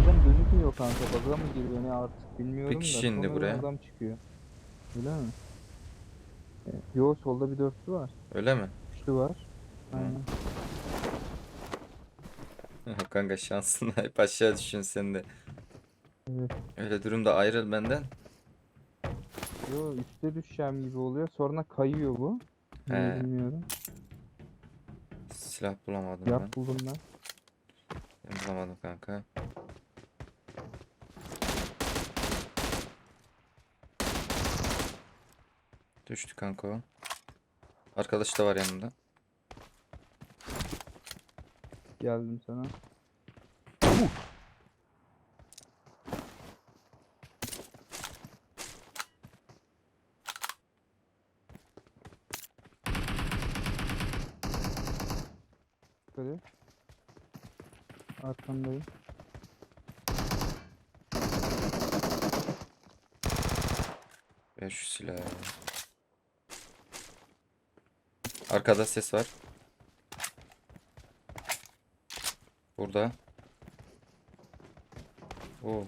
Bazen gözükmüyor kanka. Baga mı giriyor ne artık bilmiyorum da. kişi indi sonradan buraya. Adam çıkıyor. Öyle mi? E, Yo solda bir dörtlü var. Öyle mi? Üçlü var. Aynen. Kanka şansın hep aşağı düşün sen de. Evet. Öyle durumda ayrıl benden. Yo üstte düşeceğim gibi oluyor. Sonra kayıyor bu. Niye He. bilmiyorum. Silah bulamadım ben. Yap buldum ben. Ben bulamadım kanka. Düştü kanka o. Arkadaş da var yanında. Geldim sana. Yukarı. Arkandayım. Ver şu silahı. Arkada ses var. Burada. Oo.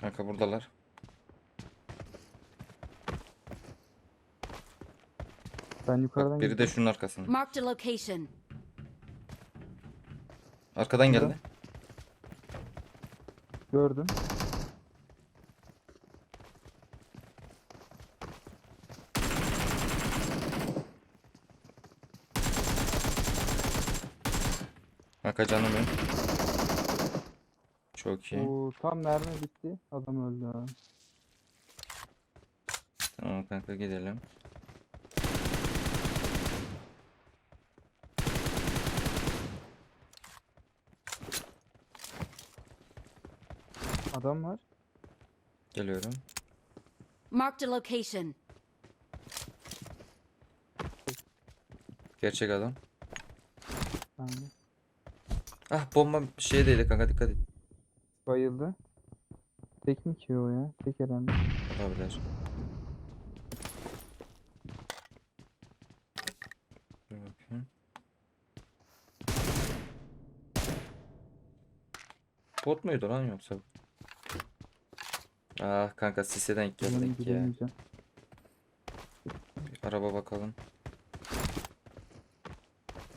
Kanka buradalar. Ben yukarıdan Bak biri de şunun arkasında. Marked a location. Arkadan Burada. geldi. gördüm. Kanka canım benim. Çok iyi. Oo, tam mermi bitti. Adam öldü ha. Tamam kanka gidelim. Adam var. Geliyorum. Marked a location. Gerçek adam. Yani. Ah bomba şeydeydi kanka dikkat et. Bayıldı. Tek mi ki o ya? Tek herhalde. Olabilir. Dur bakayım. Bot muydu lan yoksa? Ah kanka sise denk geldik ya. Bir araba bakalım.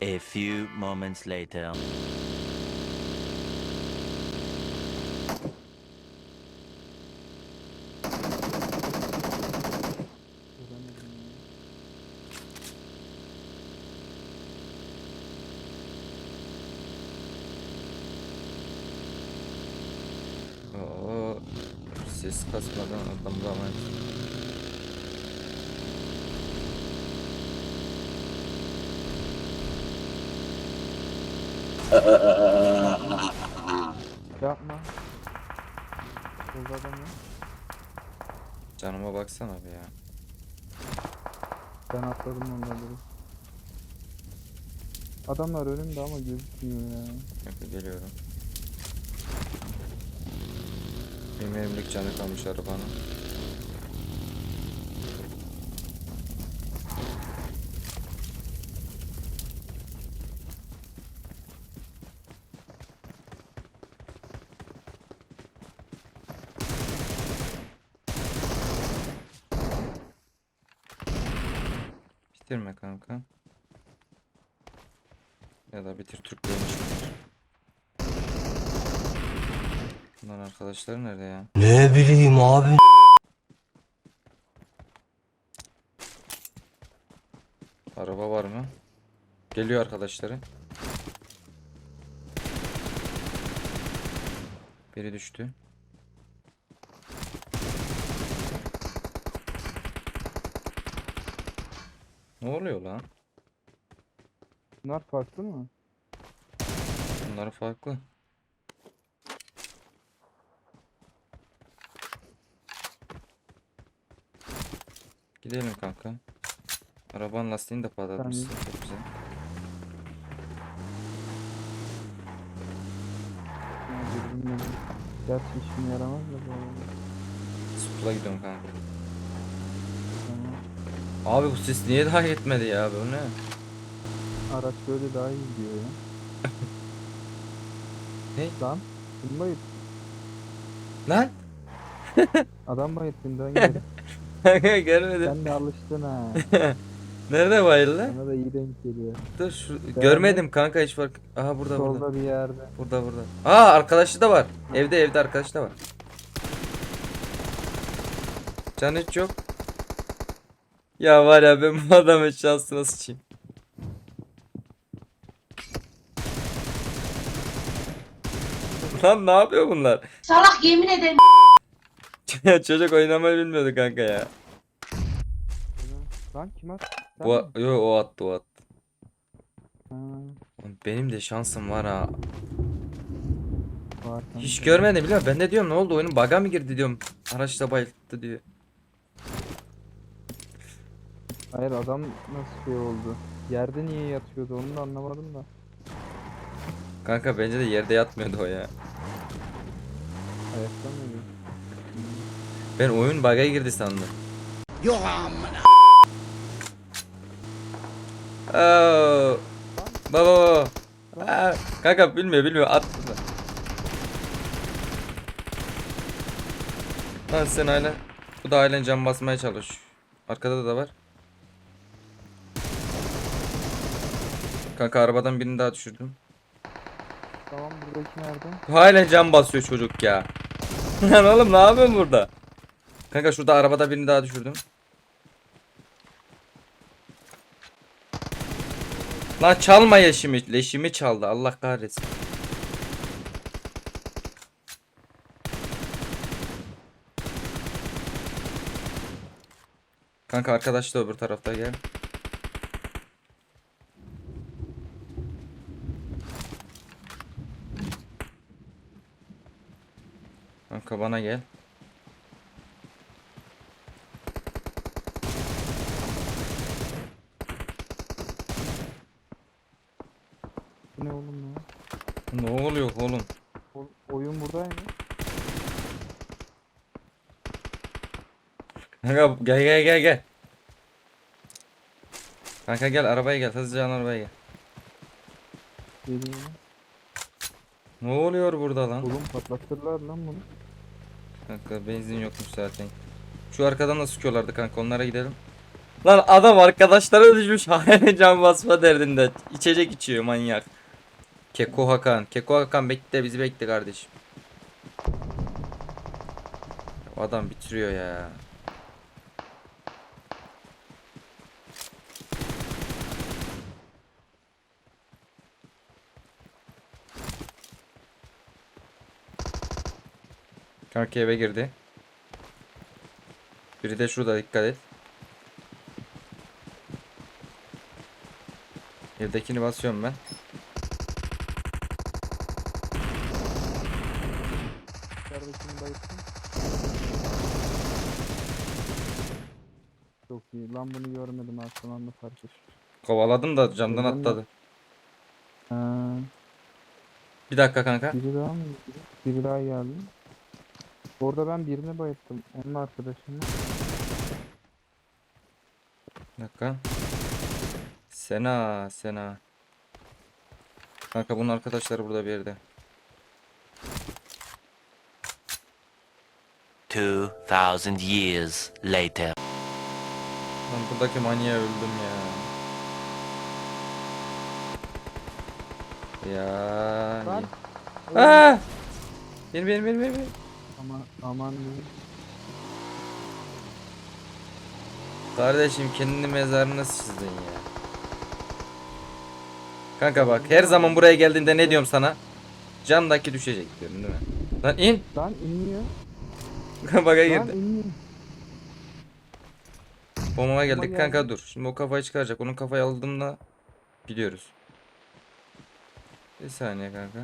A few moments later. Göremedim ya. Oo, ses kasmadan adam bulamayız. Yapma. Solda adam var. Canıma baksana bir ya. Ben atladım onları. Adamlar önümde ama gözükmüyor ya. Kanka geliyorum. Benim elimlik canı kalmış arabanın. Bitirme kanka. Ya da bitir Türklerin işini. Bunların arkadaşları nerede ya? Ne bileyim abi. Araba var mı? Geliyor arkadaşları. Biri düştü. Ne oluyor lan? Bunlar farklı mı? Bunlar farklı. Gidelim kanka. Arabanın lastiğini de patlatmışsın. Çok güzel. Gerçi işime yaramaz da. Supla gidiyorum kanka. Abi bu ses niye daha yetmedi ya? Bu ne? Araç böyle daha iyi gidiyor ya. Lan. Kim bayıt? Lan. Adam bayıttın dön geri. Kanka görmedim. Sen de alıştın ha. Nerede bayıldı? Sana da iyi denk geliyor. Dur şu görmedim kanka hiç fark. Aha burada burada. Solda bir yerde. Burada burada. Aa arkadaşı da var. Evde evde arkadaşı da var. Can hiç yok. Ya var ya ben bu adamın şansına sıçayım. Lan ne yapıyor bunlar? Salak yemin ederim. Çocuk oynamayı bilmiyordu kanka ya. Lan kim attı? Sen Bu, mi? yo o attı o attı. Ha, Benim de şansım var ha. var kanka. Hiç görmedim biliyor musun? Ben de diyorum ne oldu oyunun bug'a mı girdi diyorum. Araçta bayılttı diyor. Hayır adam nasıl şey oldu? Yerde niye yatıyordu onu da anlamadım da. Kanka bence de yerde yatmıyordu o ya. Ayakta mıydı? Ben oyun bug'a girdi sandım. Oo. Baba baba. Aa, kanka bilmiyor bilmiyor at. Lan sen hala. Bu da halen cam basmaya çalış. Arkada da var. Kanka arabadan birini daha düşürdüm. Tamam buradaki nerede? Halen cam basıyor çocuk ya. Lan oğlum ne yapıyorsun burada? Kanka şurada arabada birini daha düşürdüm. Lan çalma leşimi. Leşimi çaldı. Allah kahretsin. Kanka arkadaş da öbür tarafta gel. Kanka bana gel. Bu ne oğlum ya? Ne oluyor oğlum? O- oyun buradaymış. Kanka gel gel gel gel. Kanka gel arabaya gel. Hızlıca arabaya gel. Geliyor. Ne oluyor burada lan? Oğlum patlatırlar lan bunu. Kanka benzin yokmuş zaten. Şu arkadan da sıkıyorlardı kanka onlara gidelim. Lan adam arkadaşlara düşmüş hala can basma derdinde. İçecek içiyor manyak. Keko Hakan. Keko Hakan bekle bizi bekle kardeşim. O adam bitiriyor ya. Kanka eve girdi. Biri de şurada dikkat et. Evdekini basıyorum ben. Kardeşini bayıttım. Çok iyi. Lan bunu görmedim son anda fark ettim. Kovaladım da camdan atladı. Ha, Bir dakika kanka. biri daha mı? Biri daha geldi. Orada ben birini bayıttım. Onun arkadaşını. Bir dakika. Sena, Sena. Kanka bunun arkadaşları burada bir yerde. 2000 years later. Lan buradaki manyağa öldüm ya. Ya. Aa! Benim benim benim benim. Ama aman diyeyim. Kardeşim kendi mezarını çizdin ya. Kanka bak her zaman buraya geldiğinde ne diyorum sana? Camdaki düşecek diyorum değil mi? Lan in. Lan inmiyor. Baka girdi. inmiyor. Bombama geldik geldi. kanka dur. Şimdi o kafayı çıkaracak. Onun kafayı aldığımda gidiyoruz. Bir saniye kanka.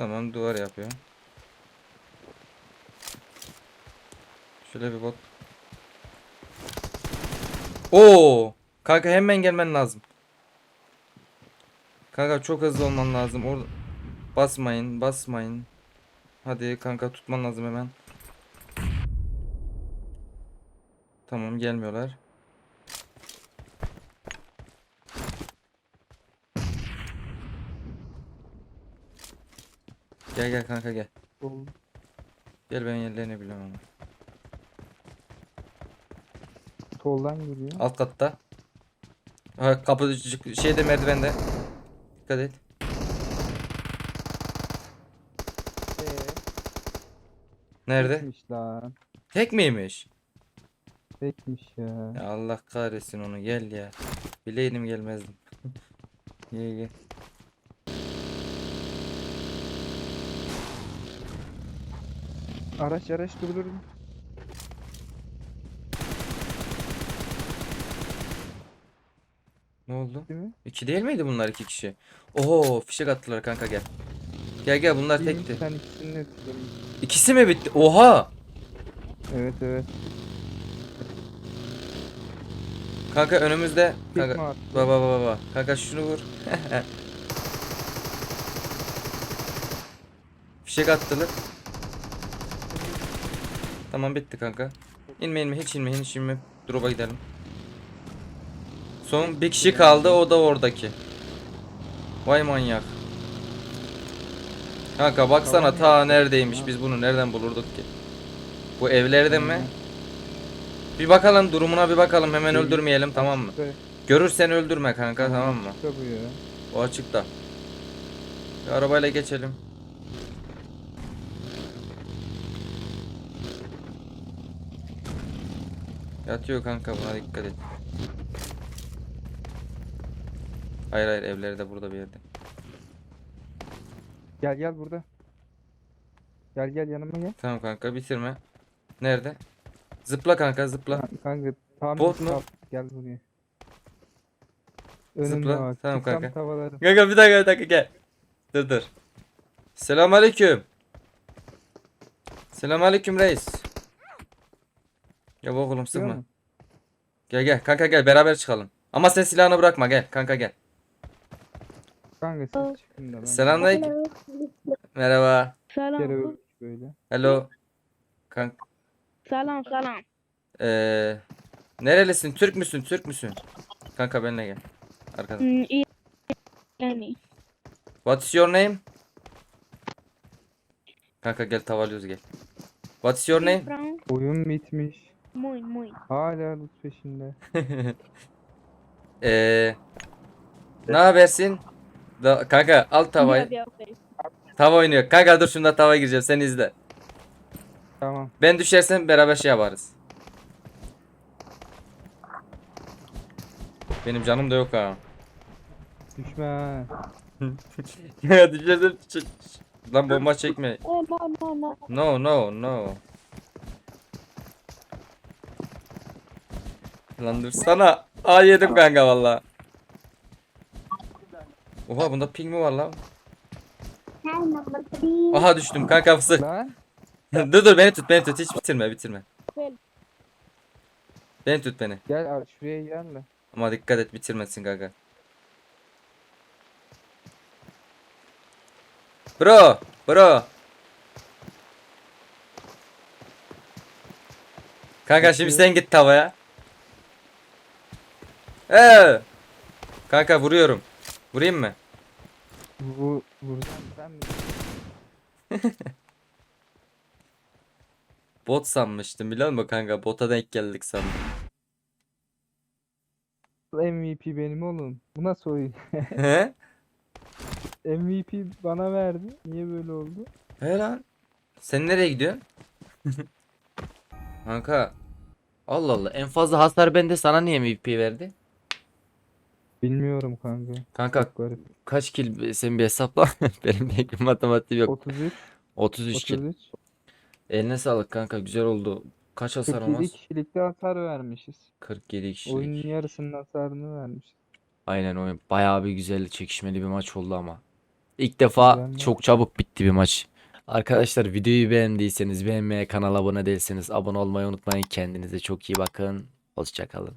Tamam duvar yapıyor. Şöyle bir bot. Oo! Kanka hemen gelmen lazım. Kanka çok hızlı olman lazım. Orada basmayın, basmayın. Hadi kanka tutman lazım hemen. Tamam gelmiyorlar. Gel gel kanka gel. Sol. Gel ben yerlerini biliyorum ama. Soldan geliyor. Alt katta. Ha, kapı şeyde merdivende. Dikkat et. Ee, Nerede? Tekmiş lan. Tek miymiş? Tekmiş ya. Ya Allah kahretsin onu gel ya. Bileydim gelmezdim. gel gel. Araç araç dur dur. Ne oldu? Değil mi? İki değil miydi bunlar iki kişi? Oho fişek attılar kanka gel. Gel gel bunlar Değil tekti. Sen ikisini de. İkisi mi bitti? Oha! Evet evet. Kanka önümüzde. Tek Kanka mi attı? baba baba baba. Kanka şunu vur. Fişek attılar. Tamam bitti kanka. İnme inme hiç inme hiç inme. Drop'a gidelim. Son bir kişi kaldı o da oradaki. Vay manyak. Kanka baksana ta neredeymiş biz bunu nereden bulurduk ki? Bu evlerde mi? Bir bakalım durumuna bir bakalım hemen Değil. öldürmeyelim tamam mı? Görürsen öldürme kanka tamam mı? O açıkta. Bir arabayla geçelim. Yatıyor kanka buna dikkat et. Hayır hayır evleri de burada bir yerde. Gel gel burada. Gel gel yanıma gel. Tamam kanka bitirme. Nerede? Zıpla kanka zıpla. Kanka tam Bot mu? Gel buraya. Önümde Zıpla. bak. Tamam Çıksam kanka. tavalarım. Kanka bir dakika bir dakika gel. Dur dur. Selamünaleyküm. Selamünaleyküm reis. Ya oğlum Biliyor sıkma. Gel gel kanka gel beraber çıkalım. Ama sen silahını bırakma gel kanka gel. Kanka siz çıkın da ben. Selamünaleyküm. Merhaba. Selam. böyle. Hello. Kanka Selam selam. eee nerelisin? Türk müsün? Türk müsün? Kanka benimle gel. Arkadan. Hmm, iyi. Yani. What's your name? Kanka gel tavalıyoruz gel. What's your name? Oyun bitmiş. Muy muy. Hala loot peşinde. Eee ne habersin? Da, kanka al tavayı. Tava oynuyor. Kanka dur şunda tava gireceğim. Sen izle. Tamam. Ben düşersem beraber şey yaparız. Benim canım da yok ha. Düşme ha. Ya düşersem Lan bomba çekme. No no no. No no no. Lan dursana. Aa yedim kanka valla. Oha bunda ping mi var lan? Aha düştüm kanka fısık. Lan. dur dur beni tut beni tut hiç bitirme bitirme. Gel. Beni tut beni. Gel abi şuraya gel de. Ama dikkat et bitirmesin kanka. Bro, bro. Kanka şimdi sen git tavaya. Ee. Kanka vuruyorum. Vurayım mı? Bu vuracağım sen mi? Bot sanmıştım biliyor musun kanka? Bota denk geldik sandım. MVP benim oğlum. Bu nasıl oyun? He? MVP bana verdi. Niye böyle oldu? He lan. Sen nereye gidiyorsun? Kanka. Allah Allah. En fazla hasar bende sana niye MVP verdi? Bilmiyorum kanka. Kanka Çok garip. kaç kill sen bir hesapla. Benim pek bir matematiğim yok. 33, 33 kill. 33. Eline sağlık kanka güzel oldu. Kaç hasar 47 olmaz? kişilikte hasar vermişiz. 47 kişilik. Oyunun yarısının hasarını vermişiz. Aynen oyun. Bayağı bir güzel çekişmeli bir maç oldu ama. İlk defa Güzel maç. çok çabuk bitti bir maç. Arkadaşlar videoyu beğendiyseniz beğenmeye, kanala abone değilseniz abone olmayı unutmayın. Kendinize çok iyi bakın. Hoşçakalın.